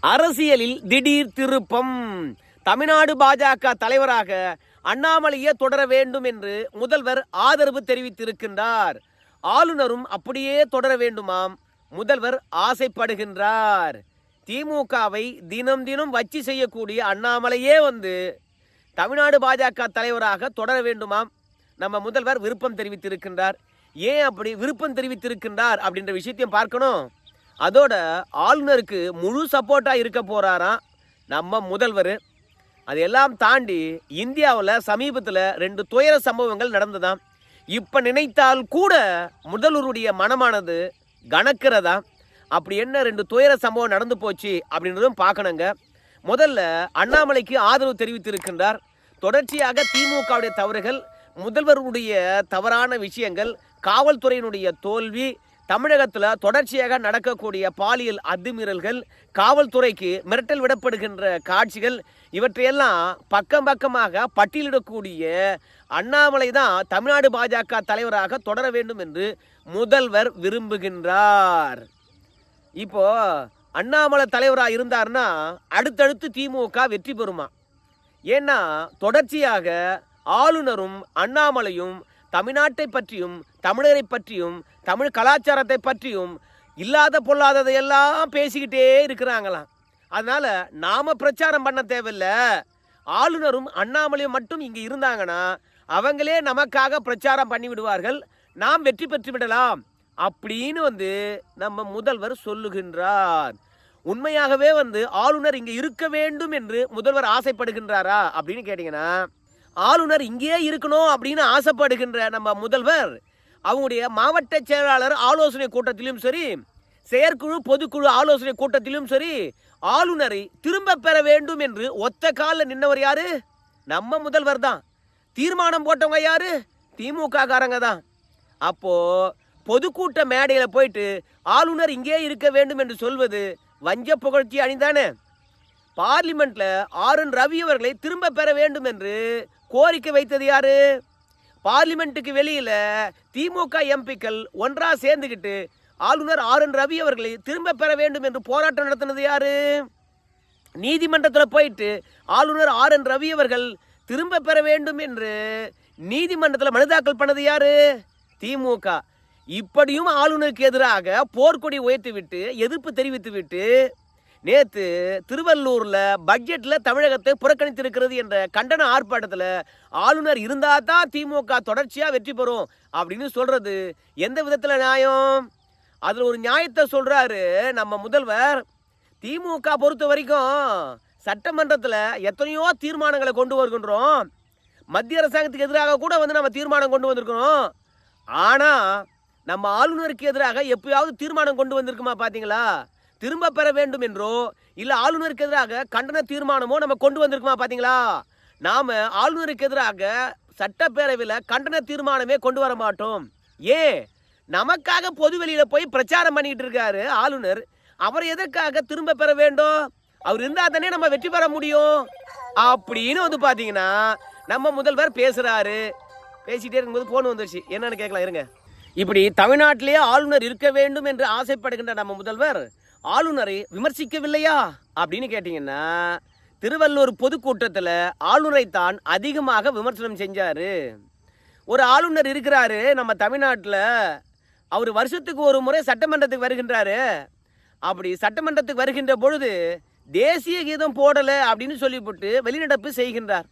அரசியலில் திடீர் திருப்பம். தமிழ்நாடு பாஜக தலைவராக அண்ணாமலையே தொடர வேண்டும் என்று முதல்வர் ஆதரவு தெரிவித்திருக்கின்றார். ஆளுநரும் அப்படியே தொடர வேண்டுமாம். முதல்வர் ஆசைப்படுகின்றார். திமுகவை தினம் தினம் வச்சு செய்யக்கூடிய அண்ணாமலையே வந்து தமிழ்நாடு பாஜக தலைவராக தொடர வேண்டுமாம். நம்ம முதல்வர் விருப்பம் தெரிவித்திருக்கின்றார். ஏன் அப்படி விருப்பம் தெரிவித்திருக்கின்றார் அப்படின்ற விஷயத்தையும் பார்க்கணும். அதோட ஆளுநருக்கு முழு சப்போர்ட்டாக இருக்க போகிறாராம் நம்ம முதல்வர். அதையெல்லாம் தாண்டி இந்தியாவில் சமீபத்தில் ரெண்டு துயர சம்பவங்கள் நடந்ததாம். இப்போ நினைத்தால் கூட முதல்வருடைய மனமானது கணக்கிறதா அப்படி என்ன ரெண்டு துயர சம்பவம் நடந்து போச்சு அப்படின்றதும் பார்க்கணுங்க. முதல்ல அண்ணாமலைக்கு ஆதரவு தெரிவித்திருக்கின்றார். தொடர்ச்சியாக திமுகவுடைய தவறுகள் முதல்வருடைய தவறான விஷயங்கள் காவல்துறையினுடைய தோல்வி தமிழகத்தில் தொடர்ச்சியாக நடக்கக்கூடிய பாலியல் அத்துமீறல்கள் காவல்துறைக்கு மிரட்டல் விடப்படுகின்ற காட்சிகள் இவற்றையெல்லாம் பக்கம் பக்கமாக பட்டியலிடக்கூடிய அண்ணாமலை தான் தமிழ்நாடு பாஜக தலைவராக தொடர வேண்டும் என்று முதல்வர் விரும்புகின்றார். இப்போ அண்ணாமலை தலைவராக இருந்தார்னா அடுத்தடுத்து திமுக வெற்றி பெறுமா? ஏன்னா தொடர்ச்சியாக ஆளுநரும் அண்ணாமலையும் தமிழ்நாட்டை பற்றியும் தமிழரை பற்றியும் தமிழ் கலாச்சாரத்தை பற்றியும் இல்லாத பொல்லாததை எல்லாம் பேசிக்கிட்டே இருக்கிறாங்களாம். அதனால் நாம் பிரச்சாரம் பண்ண தேவையில்ல. ஆளுநரும் அண்ணாமலையும் மட்டும் இங்கே இருந்தாங்கன்னா அவங்களே நமக்காக பிரச்சாரம் பண்ணி விடுவார்கள். நாம் வெற்றி பெற்று விடலாம். அப்படின்னு வந்து நம்ம முதல்வர் சொல்லுகின்றார். உண்மையாகவே வந்து ஆளுநர் இங்கே இருக்க வேண்டும் என்று முதல்வர் ஆசைப்படுகின்றாரா அப்படின்னு கேட்டிங்கன்னா ஆளுநர் இங்கேயே இருக்கணும் அப்படின்னு ஆசைப்படுகின்ற நம்ம முதல்வர் அவங்களுடைய மாவட்ட செயலாளர் ஆலோசனை கூட்டத்திலும் சரி செயற்குழு பொதுக்குழு ஆலோசனை கூட்டத்திலும் சரி ஆளுநரை திரும்ப பெற வேண்டும் என்று ஒத்த காலில் நின்னவர் யாரு? நம்ம முதல்வர் தான். தீர்மானம் போட்டவங்க யாரு? திமுக காரங்க தான். அப்போ பொதுக்கூட்ட மேடையில் போயிட்டு ஆளுநர் இங்கே இருக்க வேண்டும் என்று சொல்வது வஞ்ச புகழ்ச்சி அணிந்தானே? பார்லிமெண்ட்ல ஆர் ரவி அவர்களை திரும்ப பெற வேண்டும் என்று கோரிக்கை வைத்தது யாரு? பார்லிமெண்ட்டுக்கு வெளியில திமுக எம்பிக்கள் ஒன்றா சேர்ந்துக்கிட்டு ஆளுநர் ஆர் ரவி அவர்களை திரும்ப பெற வேண்டும் என்று போராட்டம் நடத்தினது யாரு? நீதிமன்றத்தில் போயிட்டு ஆளுநர் ஆர் என் ரவி அவர்கள் திரும்ப பெற வேண்டும் என்று நீதிமன்றத்தில் மனு தாக்கல் பண்ணது யாரு? திமுக. இப்படியும் ஆளுநருக்கு எதிராக போர்க்கொடி உயர்த்திவிட்டு எதிர்ப்பு தெரிவித்துவிட்டு நேற்று திருவள்ளூரில் பட்ஜெட்டில் தமிழகத்தை புறக்கணித்திருக்கிறது என்ற கண்டன ஆர்ப்பாட்டத்தில் ஆளுநர் இருந்தால் தான் திமுக தொடர்ச்சியாக வெற்றி பெறும் அப்படின்னு சொல்கிறது எந்த விதத்தில் நியாயம்? அதில் ஒரு நியாயத்தை சொல்கிறாரு நம்ம முதல்வர். திமுக பொறுத்த வரைக்கும் சட்டமன்றத்தில் எத்தனையோ தீர்மானங்களை கொண்டு வருகின்றோம். மத்திய அரசாங்கத்துக்கு எதிராக கூட வந்து நம்ம தீர்மானம் கொண்டு வந்திருக்கிறோம். ஆனால் நம்ம ஆளுநருக்கு எதிராக எப்பயாவது தீர்மானம் கொண்டு வந்திருக்குமா பார்த்தீங்களா திரும்ப பெற வேண்டும் என்றோ இல்லை ஆளுநருக்கு எதிராக கண்டன தீர்மானமோ நம்ம கொண்டு வந்திருக்குமா பார்த்தீங்களா நாம் ஆளுநருக்கு எதிராக சட்டப்பேரவையில் கண்டன தீர்மானமே கொண்டு வர மாட்டோம். ஏன் நமக்காக பொது வெளியில் போய் பிரச்சாரம் பண்ணிக்கிட்டு இருக்காரு ஆளுநர். அவர் எதற்காக திரும்ப பெற வேண்டும்? அவர் இருந்தால் தானே நம்ம வெற்றி பெற முடியும். அப்படின்னு வந்து பார்த்தீங்கன்னா நம்ம முதல்வர் பேசுகிறாரு பேசிகிட்டே இருக்கும்போது ஃபோன் வந்துருச்சு. என்னன்னு கேட்கலாம் இருங்க. இப்படி தமிழ்நாட்டிலேயே ஆளுநர் இருக்க வேண்டும் என்று ஆசைப்படுகின்ற நம்ம முதல்வர் ஆளுநரை விமர்சிக்கவில்லையா? அப்படின்னு கேட்டிங்கன்னா திருவள்ளூர் பொதுக்கூட்டத்தில் ஆளுநரை தான் அதிகமாக விமர்சனம் செஞ்சார். ஒரு ஆளுநர் இருக்கிறாரு நம்ம தமிழ்நாட்டில். அவர் வருஷத்துக்கு ஒரு முறை சட்டமன்றத்துக்கு வருகின்றாரு. அப்படி சட்டமன்றத்துக்கு வருகின்ற பொழுது தேசிய கீதம் போடலை அப்படின்னு சொல்லிவிட்டு வெளிநடப்பு செய்கின்றார்.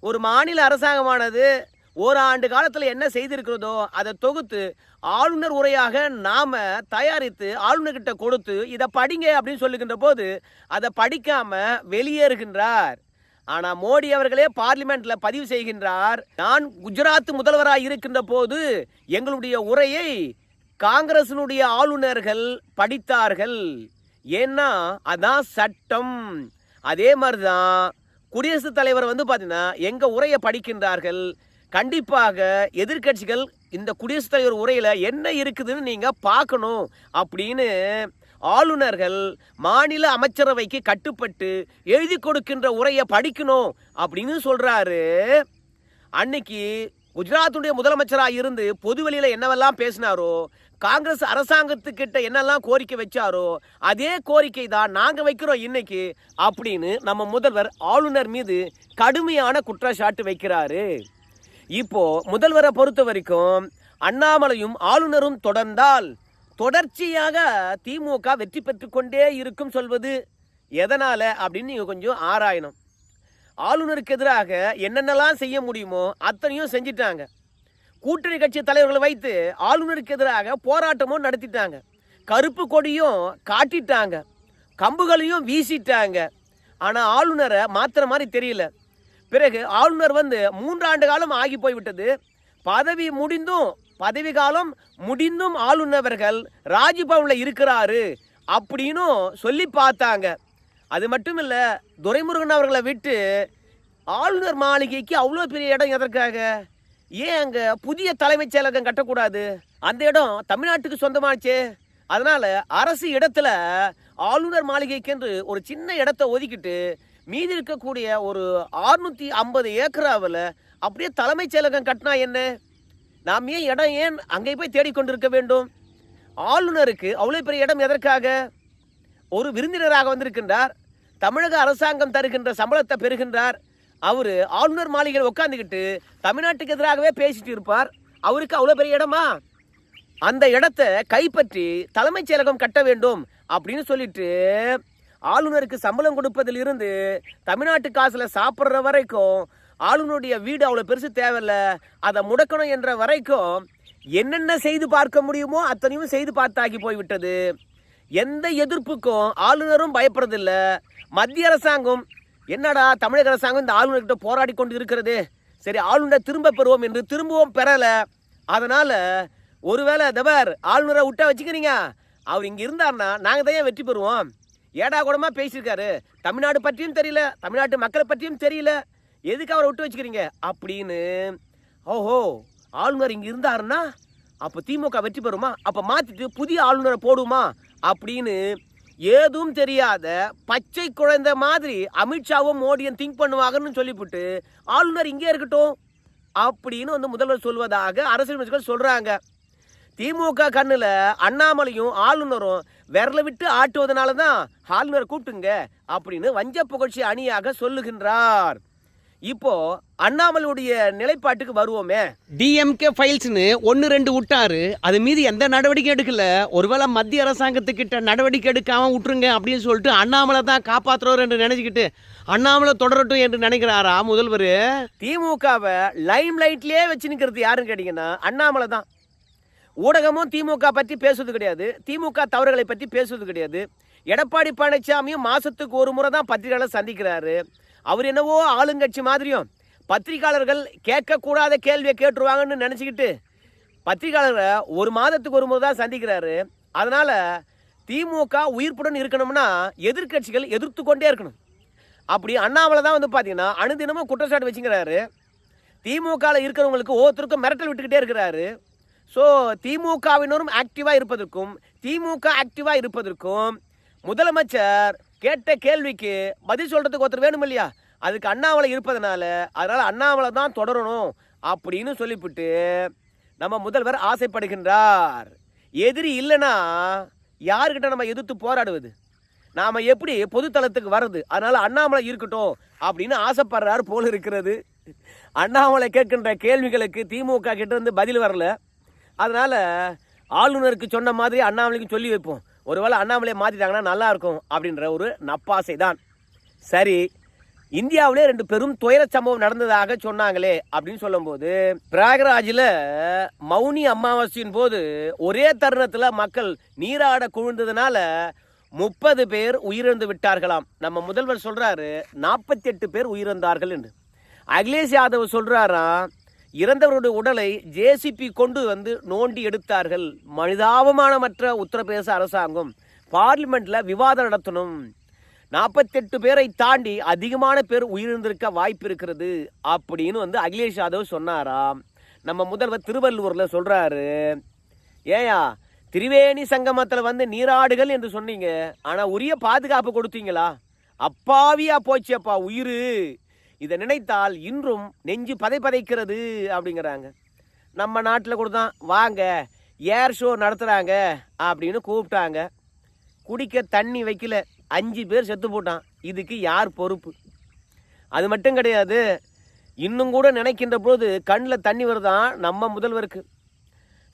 ஒரு மாநில அரசாங்கமானது ஓராண்டு காலத்தில் என்ன செய்திருக்கிறதோ அதை தொகுத்து ஆளுநர் உரையாக நாம் தயாரித்து ஆளுநர்கிட்ட கொடுத்து இதை படிங்க அப்படின்னு சொல்லுகின்ற போது அதை படிக்காம வெளியேறுகின்றார். ஆனால் மோடி அவர்களே பார்லிமெண்ட்டில் பதிவு செய்கின்றார். நான் குஜராத் முதல்வராக இருக்கின்ற போது எங்களுடைய உரையை காங்கிரசினுடைய ஆளுநர்கள் படித்தார்கள். ஏன்னா அதான் சட்டம். அதே மாதிரி தான் குடியரசுத் தலைவர் வந்து பார்த்தீங்கன்னா எங்கள் உரையை படிக்கின்றார்கள். கண்டிப்பாக எதிர்க்கட்சிகள் இந்த குடியரசுத் தலைவர் உரையில் என்ன இருக்குதுன்னு நீங்கள் பார்க்கணும் அப்படின்னு ஆளுநர்கள் மாநில அமைச்சரவைக்கு கட்டுப்பட்டு எழுதி கொடுக்கின்ற உரையை படிக்கணும் அப்படின்னு சொல்கிறாரு அன்னைக்கு குஜராத்துடைய முதலமைச்சராக இருந்து பொதுவெளியில் என்னவெல்லாம் பேசினாரோ காங்கிரஸ் அரசாங்கத்துக்கிட்ட என்னெல்லாம் கோரிக்கை வச்சாரோ அதே கோரிக்கை தான் நாங்கள் வைக்கிறோம் இன்னைக்கு அப்படின்னு நம்ம முதல்வர் ஆளுநர் மீது கடுமையான குற்றச்சாட்டு வைக்கிறாரு. இப்போ முதல்வரை பொறுத்த வரைக்கும் அண்ணாமலையும் ஆளுநரும் தொடர்ந்தால் தொடர்ச்சியாக திமுக வெற்றி பெற்று கொண்டே இருக்கும் சொல்வது எதனால் அப்படின்னு நீங்கள் கொஞ்சம் ஆராயணும். ஆளுநருக்கு எதிராக என்னென்னலாம் செய்ய முடியுமோ அத்தனையும் செஞ்சிட்டாங்க. கூட்டணி கட்சி தலைவர்களை வைத்து ஆளுநருக்கு எதிராக போராட்டமும் நடத்திட்டாங்க. கருப்பு கொடியும் காட்டிட்டாங்க. கம்புகளையும் வீசிட்டாங்க. ஆனால் ஆளுநரை மாத்திர மாதிரி தெரியல. பிறகு ஆளுநர் வந்து மூன்றாண்டு காலம் ஆகி போய்விட்டது. பதவி முடிந்தும் பதவி காலம் முடிந்தும் ஆளுநர்கள் ராஜ்பவனில் இருக்கிறாரு அப்படின்னும் சொல்லி பார்த்தாங்க. அது மட்டும் இல்லை துரைமுருகன் அவர்களை விட்டு ஆளுநர் மாளிகைக்கு அவ்வளோ பெரிய இடம் எதற்காக? ஏன் அங்கே புதிய தலைமைச் செயலகம் கட்டக்கூடாது? அந்த இடம் தமிழ்நாட்டுக்கு சொந்தமாச்சே. அதனால் அரசு இடத்துல ஆளுநர் மாளிகைக்கென்று ஒரு சின்ன இடத்த ஒதுக்கிட்டு மீதி இருக்கக்கூடிய ஒரு ஆறுநூற்றி ஐம்பது ஏக்கராவில் அப்படியே தலைமைச் செயலகம் கட்டினா என்ன? நாம் ஏன் இடம் ஏன் அங்கே போய் தேடிக்கொண்டிருக்க வேண்டும்? ஆளுநருக்கு அவ்வளோ பெரிய இடம் எதற்காக? ஒரு விருந்தினராக வந்திருக்கின்றார் தமிழக அரசாங்கம் தருகின்ற சம்பளத்தை பெறுகின்றார். அவர் ஆளுநர் மாளிகையில் உட்காந்துக்கிட்டு தமிழ்நாட்டுக்கு எதிராகவே பேசிட்டு இருப்பார். அவருக்கு அவ்வளோ பெரிய இடமா? அந்த இடத்தை கைப்பற்றி தலைமைச் செயலகம் கட்ட வேண்டும் அப்படின்னு சொல்லிட்டு ஆளுநருக்கு சம்பளம் கொடுப்பதில் இருந்து தமிழ்நாட்டு காசுல சாப்பிட்ற வரைக்கும் ஆளுநருடைய வீடு அவ்வளோ பெருசு தேவையில்ல. அதை முடக்கணும் என்ற வரைக்கும் என்னென்ன செய்து பார்க்க முடியுமோ அத்தனையும் செய்து பார்த்தாக்கி போய்விட்டது. எந்த எதிர்ப்புக்கும் ஆளுநரும் பயப்படுறதில்ல. மத்திய அரசாங்கம் என்னடா தமிழக அரசாங்கம் இந்த ஆளுநர்கிட்ட போராடி கொண்டு இருக்கிறது சரி ஆளுநர் திரும்ப பெறுவோம் என்று திரும்பவும் பெறல. அதனால ஒருவேளை தவர் ஆளுநரை விட்டா வச்சுக்கிறீங்க? அவர் இங்க இருந்தாருன்னா நாங்க தான் ஏன் வெற்றி பெறுவோம்? ஏடா கூடமா பேசியிருக்காரு? தமிழ்நாடு பற்றியும் தெரியல தமிழ்நாட்டு மக்களை பற்றியும் தெரியல. எதுக்கு அவரை விட்டு வச்சுக்கிறீங்க? அப்படின்னு. ஓஹோ ஆளுநர் இங்கே இருந்தாருன்னா அப்போ திமுக வெற்றி பெறுமா? அப்போ மாற்றிட்டு புதிய ஆளுநரை போடுமா? அப்படின்னு. ஏதும் தெரியாத பச்சை குழந்தை மாதிரி அமித்ஷாவும் மோடியும் திங்க் பண்ணுவாங்கன்னு சொல்லிவிட்டு ஆளுநர் இங்கே இருக்கட்டும் அப்படின்னு வந்து முதல்வர் சொல்வதாக அரசியல் அமைச்சர்கள் சொல்கிறாங்க திமுக கண்ணில் அண்ணாமலையும் ஆளுநரும் விரல விட்டு ஆட்டுவதனால தான் ஆளுநரை கூப்பிட்டுங்க அப்படின்னு வஞ்ச புகழ்ச்சி அணியாக சொல்லுகின்றார். இப்போ அண்ணாமலையுடைய நிலைப்பாட்டுக்கு வருவோமே. டிஎம்கே ஃபைல்ஸ்னு ஒன்று ரெண்டு விட்டாரு. அது மீது எந்த நடவடிக்கை எடுக்கல. ஒருவேளை மத்திய அரசாங்கத்துக்கிட்ட நடவடிக்கை எடுக்காம விட்டுருங்க அப்படின்னு சொல்லிட்டு அண்ணாமலை தான் காப்பாற்றுறவர் என்று நினைச்சுக்கிட்டு அண்ணாமலை தொடரட்டும் என்று நினைக்கிறாரா முதல்வர்? திமுகவை லைம் லைட்லயே வச்சு நிற்கிறது யாருன்னு கேட்டீங்கன்னா அண்ணாமலை தான். ஊடகமும் திமுக பற்றி பேசுவது கிடையாது. திமுக தவறுகளை பற்றி பேசுவது கிடையாது. எடப்பாடி பழனிசாமியும் மாதத்துக்கு ஒரு முறை தான் பத்திரிகையாளர் சந்திக்கிறாரு. அவர் என்னவோ ஆளுங்கட்சி மாதிரியும் பத்திரிகையாளர்கள் கேட்கக்கூடாத கேள்வியை கேட்டுருவாங்கன்னு நினச்சிக்கிட்டு பத்திரிகையாளரை ஒரு மாதத்துக்கு ஒரு முறை தான் சந்திக்கிறாரு. அதனால் திமுக உயிர்ப்புடன் இருக்கணும்னா எதிர்க்கட்சிகள் எதிர்த்து கொண்டே இருக்கணும். அப்படி அண்ணாமலை தான் வந்து பார்த்தீங்கன்னா அனுதினமும் குற்றச்சாட்டு வச்சுக்கிறாரு திமுகவில் இருக்கிறவங்களுக்கு ஒவ்வொருத்தருக்கும் மிரட்டல் விட்டுக்கிட்டே இருக்கிறாரு. ஸோ திமுகவினரும் ஆக்டிவாக இருப்பதற்கும் திமுக ஆக்டிவாக இருப்பதற்கும் முதலமைச்சர் கேட்ட கேள்விக்கு பதில் சொல்கிறதுக்கு ஒருத்தர் வேணும் இல்லையா? அதுக்கு அண்ணாமலை இருப்பதனால அதனால் அண்ணாமலை தான் தொடரணும் அப்படின்னு சொல்லிவிட்டு நம்ம முதல்வர் ஆசைப்படுகின்றார். எதிரி இல்லைன்னா யாருக்கிட்ட நம்ம எதிர்த்து போராடுவது? நாம் எப்படி பொதுத்தளத்துக்கு வர்றது? அதனால் அண்ணாமலை இருக்கட்டும் அப்படின்னு ஆசைப்படுறாரு போல இருக்கிறது. அண்ணாமலை கேட்கின்ற கேள்விகளுக்கு திமுக கிட்டேருந்து பதில் வரல. அதனால் ஆளுநருக்கு சொன்ன மாதிரி அண்ணாமலைக்கும் சொல்லி வைப்போம். ஒருவேளை அண்ணாமலையை மாற்றிட்டாங்கன்னா நல்லா இருக்கும் அப்படின்ற ஒரு நப்பாசை தான் சரி இந்தியாவிலே ரெண்டு பெரும் துயர சம்பவம் நடந்ததாக சொன்னாங்களே அப்படின்னு சொல்லும்போது பிரயாகராஜில் மௌனி அமாவாசையின் போது ஒரே தருணத்தில் மக்கள் நீராட குழுந்ததுனால முப்பது பேர் உயிரிழந்து விட்டார்களாம். நம்ம முதல்வர் சொல்கிறாரு நாற்பத்தி எட்டு பேர் உயிரிழந்தார்கள் என்று. அகிலேஷ் யாதவ் சொல்கிறாராம் இறந்தவருடைய உடலை ஜேசிபி கொண்டு வந்து நோண்டி எடுத்தார்கள். மனிதாபமானமற்ற உத்தரப்பிரதேச அரசாங்கம் பார்லிமெண்ட்ல விவாதம் நடத்தணும். நாற்பத்தெட்டு பேரை தாண்டி அதிகமான பேர் உயிரிழந்திருக்க வாய்ப்பு இருக்கிறது அப்படின்னு வந்து அகிலேஷ் யாதவ் சொன்னாராம் நம்ம முதல்வர் திருவள்ளூர்ல சொல்றாரு. ஏயா திரிவேணி சங்கமத்தில் வந்து நீராடுகள் என்று சொன்னீங்க. ஆனால் உரிய பாதுகாப்பு கொடுத்தீங்களா? அப்பாவியா போச்சேப்பா உயிர். இதை நினைத்தால் இன்றும் நெஞ்சு பதை பதைக்கிறது அப்படிங்கிறாங்க. நம்ம நாட்டில் கூட தான் வாங்க ஏர் ஷோ நடத்துகிறாங்க அப்படின்னு கூப்பிட்டாங்க. குடிக்க தண்ணி வைக்கல அஞ்சு பேர் செத்து போட்டான். இதுக்கு யார் பொறுப்பு? அது மட்டும் கிடையாது இன்னும் கூட நினைக்கின்ற பொழுது கண்ணில் தண்ணி வருதான் நம்ம முதல்வருக்கு.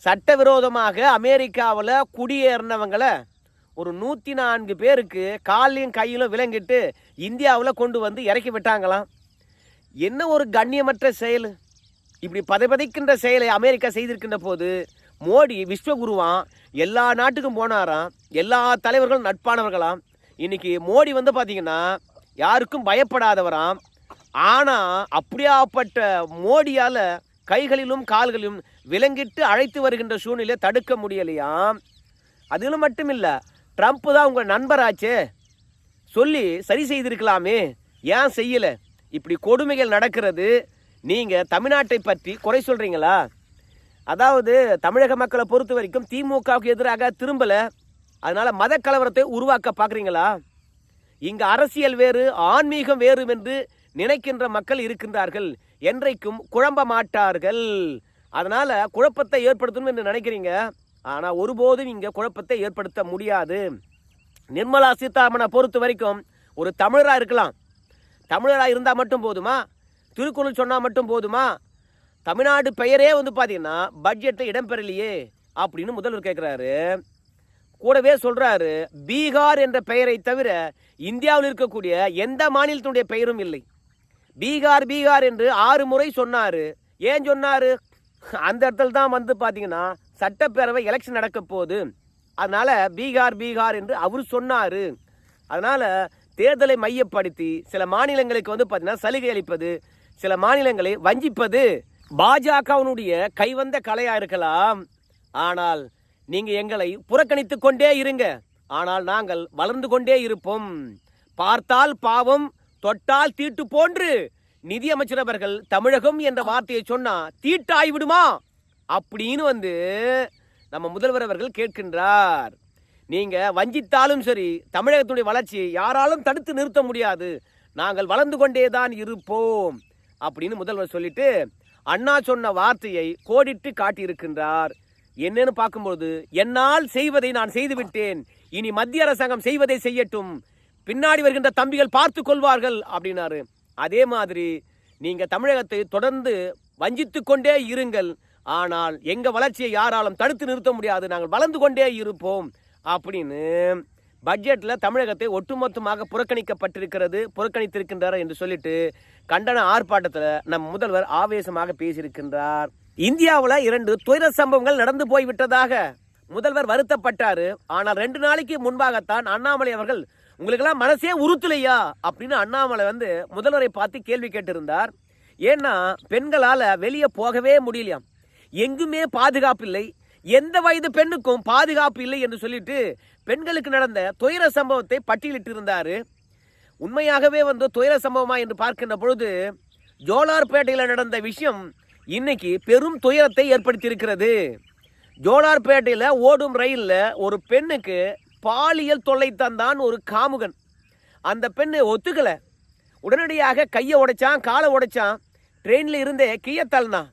சட்டவிரோதமாக அமெரிக்காவில் குடியேறினவங்களை ஒரு நூற்றி நான்கு பேருக்கு காலையும் கையிலும் விலங்கிட்டு இந்தியாவில் கொண்டு வந்து இறக்கி விட்டாங்களாம். என்ன ஒரு கண்ணியமற்ற செயல்? இப்படி பதைபதைக்கின்ற செயலை அமெரிக்கா செய்திருக்கின்ற போது மோடி விஸ்வகுருவான் எல்லா நாட்டுக்கும் போனாராம் எல்லா தலைவர்களும் நட்பானவர்களாம். இன்னைக்கு மோடி வந்து பார்த்தீங்கன்னா யாருக்கும் பயப்படாதவராம். ஆனால் அப்படியாப்பட்ட மோடியால் கைகளிலும் கால்களிலும் விலங்கிட்டு அழைத்து வருகின்ற சூழ்நிலை தடுக்க முடியலையாம். அதில் மட்டும் இல்லை ட்ரம்ப் தான் உங்கள் நண்பராச்சே. சொல்லி சரி செய்திருக்கலாமே. ஏன் செய்யலை? இப்படி கொடுமைகள் நடக்கிறது நீங்கள் தமிழ்நாட்டை பற்றி குறை சொல்கிறீங்களா அதாவது தமிழக மக்களை பொறுத்த வரைக்கும் திமுகவுக்கு எதிராக திரும்பலை அதனால் மத கலவரத்தை உருவாக்க பார்க்குறீங்களா? இங்கு அரசியல் வேறு ஆன்மீகம் வேறு என்று நினைக்கின்ற மக்கள் இருக்கின்றார்கள். என்றைக்கும் குழம்ப மாட்டார்கள். அதனால் குழப்பத்தை ஏற்படுத்தணும் என்று நினைக்கிறீங்க? ஆனால் ஒருபோதும் இங்கே குழப்பத்தை ஏற்படுத்த முடியாது. நிர்மலா சீதாராமனை பொறுத்த வரைக்கும் ஒரு தமிழராக இருக்கலாம். தமிழராக இருந்தால் மட்டும் போதுமா? திருக்குறள் சொன்னால் மட்டும் போதுமா? தமிழ்நாடு பெயரே வந்து பார்த்தீங்கன்னா பட்ஜெட்டில் இடம்பெறலையே அப்படின்னு முதல்வர் கேட்குறாரு கூடவே சொல்கிறாரு பீகார் என்ற பெயரை தவிர இந்தியாவில் இருக்கக்கூடிய எந்த மாநிலத்தினுடைய பெயரும் இல்லை. பீகார் பீகார் என்று ஆறு முறை சொன்னார். ஏன் சொன்னார்? அந்த இடத்துல தான் வந்து பார்த்தீங்கன்னா சட்டப்பேரவை எலெக்ஷன் நடக்க போகுது. அதனால் பீகார் பீகார் என்று அவர் சொன்னார். அதனால் தேர்தலை மையப்படுத்தி சில மாநிலங்களுக்கு வந்து பார்த்தீங்கன்னா சலுகை அளிப்பது சில மாநிலங்களை வஞ்சிப்பது பாஜகவினுடைய கைவந்த கலையா இருக்கலாம். ஆனால் நீங்கள் எங்களை புறக்கணித்து கொண்டே இருங்க. ஆனால் நாங்கள் வளர்ந்து கொண்டே இருப்போம். பார்த்தால் பாவம் தொட்டால் தீட்டு போன்று. நிதியமைச்சர் அவர்கள் தமிழகம் என்ற வார்த்தையை சொன்னா தீட்டாய் விடுமா? அப்படின்னு வந்து நம்ம முதல்வர் அவர்கள் கேட்கின்றார். நீங்கள் வஞ்சித்தாலும் சரி தமிழகத்துடைய வளர்ச்சி யாராலும் தடுத்து நிறுத்த முடியாது. நாங்கள் வளர்ந்து கொண்டே தான் இருப்போம் அப்படின்னு முதல்வர் சொல்லிட்டு அண்ணா சொன்ன வார்த்தையை கோடிட்டு காட்டியிருக்கின்றார். என்னன்னு பார்க்கும்போது என்னால் செய்வதை நான் செய்துவிட்டேன். இனி மத்திய அரசாங்கம் செய்வதை செய்யட்டும். பின்னாடி வருகின்ற தம்பிகள் பார்த்து கொள்வார்கள் அப்படின்னாரு. அதே மாதிரி நீங்கள் தமிழகத்தை தொடர்ந்து வஞ்சித்து கொண்டே இருங்கள். ஆனால் எங்கள் வளர்ச்சியை யாராலும் தடுத்து நிறுத்த முடியாது. நாங்கள் வளர்ந்து கொண்டே இருப்போம். அப்படின்னு பட்ஜெட்டில் தமிழகத்தை ஒட்டுமொத்தமாக புறக்கணிக்கப்பட்டிருக்கிறது புறக்கணித்திருக்கின்றார் என்று சொல்லிட்டு கண்டன ஆர்ப்பாட்டத்தில் நம் முதல்வர் ஆவேசமாக பேசியிருக்கின்றார். இந்தியாவில் இரண்டு துயர சம்பவங்கள் நடந்து போய்விட்டதாக முதல்வர் வருத்தப்பட்டாரு. ஆனால் ரெண்டு நாளைக்கு முன்பாகத்தான் அண்ணாமலை அவர்கள் உங்களுக்கெல்லாம் மனசே உறுத்தலையா? அப்படின்னு அண்ணாமலை வந்து முதல்வரை பார்த்து கேள்வி கேட்டிருந்தார். ஏன்னா பெண்களால் வெளியே போகவே முடியலையாம். எங்குமே பாதுகாப்பு இல்லை எந்த வயது பெண்ணுக்கும் பாதுகாப்பு இல்லை என்று சொல்லிட்டு பெண்களுக்கு நடந்த துயர சம்பவத்தை பட்டியலிட்டு இருந்தார் உண்மையாகவே வந்து துயர சம்பவமா என்று பார்க்கின்ற பொழுது ஜோலார்பேட்டையில் நடந்த விஷயம் இன்னைக்கு பெரும் துயரத்தை ஏற்படுத்தியிருக்கிறது. ஜோலார்பேட்டையில் ஓடும் ரயிலில் ஒரு பெண்ணுக்கு பாலியல் தொல்லை தந்தான் ஒரு காமுகன். அந்த பெண்ணு ஒத்துக்கலை. உடனடியாக கையை உடைச்சான் காலை உடைச்சான். ட்ரெயினில் இருந்தே கீழே தள்ளினான்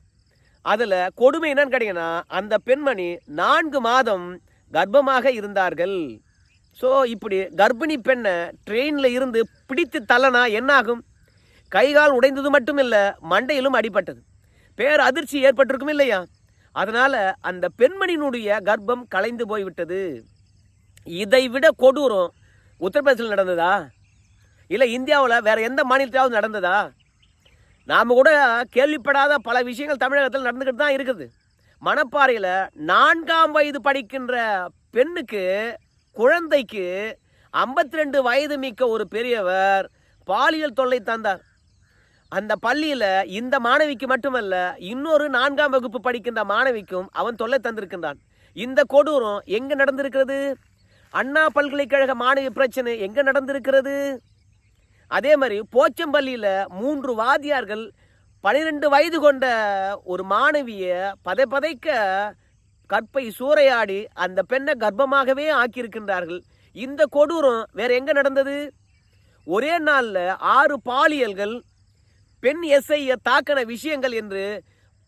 அதில் கொடுமை என்னன்னு கேட்டீங்கன்னா அந்த பெண்மணி நான்கு மாதம் கர்ப்பமாக இருந்தார்கள். ஸோ இப்படி கர்ப்பிணி பெண்ணை ட்ரெயினில் இருந்து பிடித்து தள்ளனா என்னாகும்? கைகால் உடைந்தது மட்டும் இல்லை மண்டையிலும் அடிபட்டது. பேர் அதிர்ச்சி ஏற்பட்டிருக்கும் இல்லையா? அதனால் அந்த பெண்மணியினுடைய கர்ப்பம் கலைந்து போய்விட்டது. இதை விட கொடூரம் உத்தரப்பிரதேசத்தில் நடந்ததா? இல்லை இந்தியாவில் வேறு எந்த மாநிலத்திலாவது நடந்ததா? நாம் கூட கேள்விப்படாத பல விஷயங்கள் தமிழகத்தில் நடந்துக்கிட்டு தான் இருக்குது. மணப்பாறையில் நான்காம் வயது படிக்கின்ற பெண்ணுக்கு குழந்தைக்கு ஐம்பத்தி ரெண்டு வயது மிக்க ஒரு பெரியவர் பாலியல் தொல்லை தந்தார். அந்த பள்ளியில் இந்த மாணவிக்கு மட்டுமல்ல இன்னொரு நான்காம் வகுப்பு படிக்கின்ற மாணவிக்கும் அவன் தொல்லை தந்திருக்கின்றான். இந்த கொடூரம் எங்கே நடந்திருக்கிறது? அண்ணா பல்கலைக்கழக மாணவி பிரச்சனை எங்கே நடந்திருக்கிறது? அதே மாதிரி போச்சம்பள்ளியில் மூன்று வாதியார்கள் பனிரெண்டு வயது கொண்ட ஒரு மாணவியை பதை பதைக்க கற்பை சூறையாடி அந்த பெண்ணை கர்ப்பமாகவே ஆக்கியிருக்கின்றார்கள். இந்த கொடூரம் வேற எங்க நடந்தது? ஒரே நாளில் ஆறு பாலியல்கள் பெண் எஸ்ஐய தாக்கின விஷயங்கள் என்று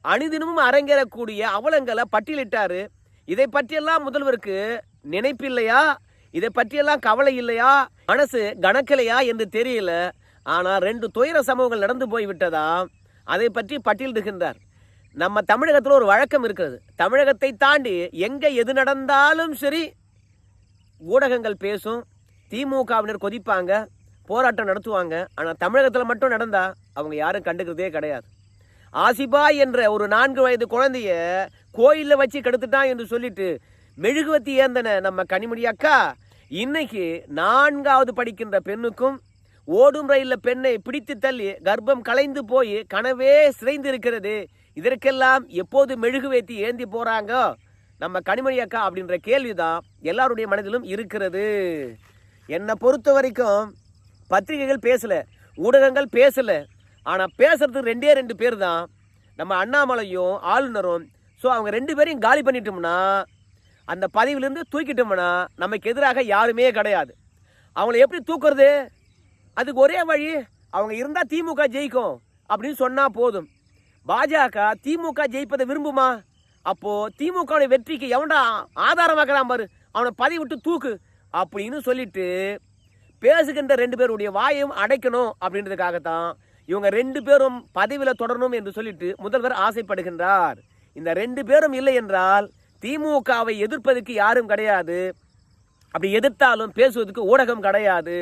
அணிதினமும் அரங்கேறக்கூடிய அவலங்களை பட்டியலிட்டாரு. இதை பற்றியெல்லாம் முதல்வருக்கு நினைப்பில்லையா? இதை பற்றியெல்லாம் கவலை இல்லையா? மனசு கணக்கிலையா என்று தெரியல. ஆனால் ரெண்டு துயர சம்பவங்கள் நடந்து போய்விட்டதா? அதை பற்றி பட்டியலிடுகின்றார் நம்ம தமிழகத்தில் ஒரு வழக்கம் இருக்கிறது. தமிழகத்தை தாண்டி எங்கே எது நடந்தாலும் சரி ஊடகங்கள் பேசும் திமுகவினர் கொதிப்பாங்க போராட்டம் நடத்துவாங்க. ஆனால் தமிழகத்தில் மட்டும் நடந்தா அவங்க யாரும் கண்டுக்கிறதே கிடையாது. ஆசிபா என்ற ஒரு நான்கு வயது குழந்தைய கோயிலில் வச்சு கெடுத்துட்டான் என்று சொல்லிட்டு மெழுகுவத்தி ஏந்தன நம்ம கனிமொழி அக்கா. இன்னைக்கு நான்காவது படிக்கின்ற பெண்ணுக்கும் ஓடும் ரயிலில் பெண்ணை பிடித்து தள்ளி கர்ப்பம் கலைந்து போய் கனவே சிதைந்து இருக்கிறது இதற்கெல்லாம் எப்போது மெழுகுவேத்தி ஏந்தி போறாங்க? நம்ம கனிமொழி அக்கா அப்படின்ற கேள்விதான் எல்லாருடைய மனதிலும் இருக்கிறது. என்னை பொறுத்த வரைக்கும் பத்திரிகைகள் பேசல ஊடகங்கள் பேசலை. ஆனால் பேசுறது ரெண்டே ரெண்டு பேர் தான். நம்ம அண்ணாமலையும் ஆளுநரும். ஸோ அவங்க ரெண்டு பேரையும் காலி பண்ணிட்டோம்னா அந்த பதவியிலிருந்து தூக்கிட்டோம்னா நமக்கு எதிராக யாருமே கிடையாது. அவங்கள எப்படி தூக்குறது? அதுக்கு ஒரே வழி அவங்க இருந்தால் திமுக ஜெயிக்கும் அப்படின்னு சொன்னால் போதும். பாஜக திமுக ஜெயிப்பதை விரும்புமா? அப்போது திமுக வெற்றிக்கு எவன்டா ஆதாரமாக்குறான் பாரு. அவனை பதவி விட்டு தூக்கு அப்படின்னு சொல்லிட்டு பேசுகின்ற ரெண்டு பேருடைய வாயையும் அடைக்கணும் அப்படின்றதுக்காகத்தான் இவங்க ரெண்டு பேரும் பதவியில் தொடரணும் என்று சொல்லிட்டு முதல்வர் ஆசைப்படுகின்றார். இந்த ரெண்டு பேரும் இல்லை என்றால் திமுகவை எதிர்ப்பதற்கு யாரும் கிடையாது. அப்படி எதிர்த்தாலும் பேசுவதற்கு ஊடகம் கிடையாது.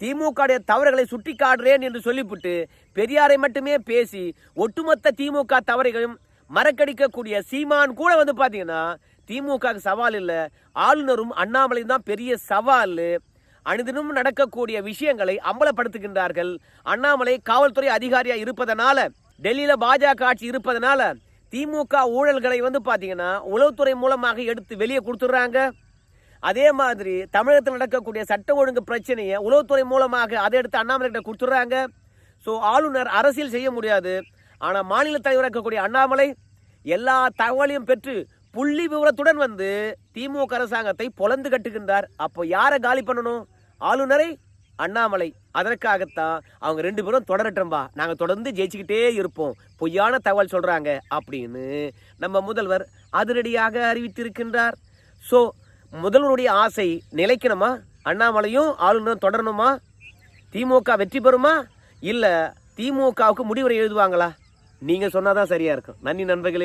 திமுகவுடைய தவறுகளை சுட்டி காட்டுறேன் என்று சொல்லிவிட்டு பெரியாரை மட்டுமே பேசி ஒட்டுமொத்த திமுக தவறுகளையும் மறக்கடிக்கக்கூடிய சீமான் கூட வந்து பார்த்தீங்கன்னா திமுக சவால் இல்லை. ஆளுநரும் அண்ணாமலையும் தான் பெரிய சவால். அனுதினமும் நடக்கக்கூடிய விஷயங்களை அம்பலப்படுத்துகின்றார்கள். அண்ணாமலை காவல்துறை அதிகாரியாக இருப்பதனால டெல்லியில் பாஜக ஆட்சி இருப்பதனால திமுக ஊழல்களை வந்து பார்த்தீங்கன்னா உளவுத்துறை மூலமாக எடுத்து வெளியே கொடுத்துட்றாங்க. அதே மாதிரி தமிழகத்தில் நடக்கக்கூடிய சட்ட ஒழுங்கு பிரச்சனையை உளவுத்துறை மூலமாக அதை எடுத்து அண்ணாமலை கிட்ட கொடுத்துட்றாங்க. ஸோ ஆளுநர் அரசியல் செய்ய முடியாது. ஆனால் மாநில தலைவராக இருக்கக்கூடிய அண்ணாமலை எல்லா தகவலையும் பெற்று புள்ளி விவரத்துடன் வந்து திமுக அரசாங்கத்தை பொலந்து கட்டுகின்றார். அப்போ யாரை காலி பண்ணணும்? ஆளுநரை அண்ணாமலை அதற்காகத்தான் அவங்க ரெண்டு பேரும் தொடரட்டம்பா. நாங்கள் தொடர்ந்து ஜெயிச்சுக்கிட்டே இருப்போம். பொய்யான தகவல் சொல்கிறாங்க அப்படின்னு நம்ம முதல்வர் அதிரடியாக அறிவித்திருக்கின்றார். ஸோ முதல்வருடைய ஆசை நிலைக்கணுமா? அண்ணாமலையும் ஆளுநரும் தொடரணுமா? திமுக வெற்றி பெறுமா? இல்லை திமுகவுக்கு முடிவுரை எழுதுவாங்களா? நீங்கள் சொன்னால் தான் சரியாக இருக்கும். நன்றி நண்பர்களே.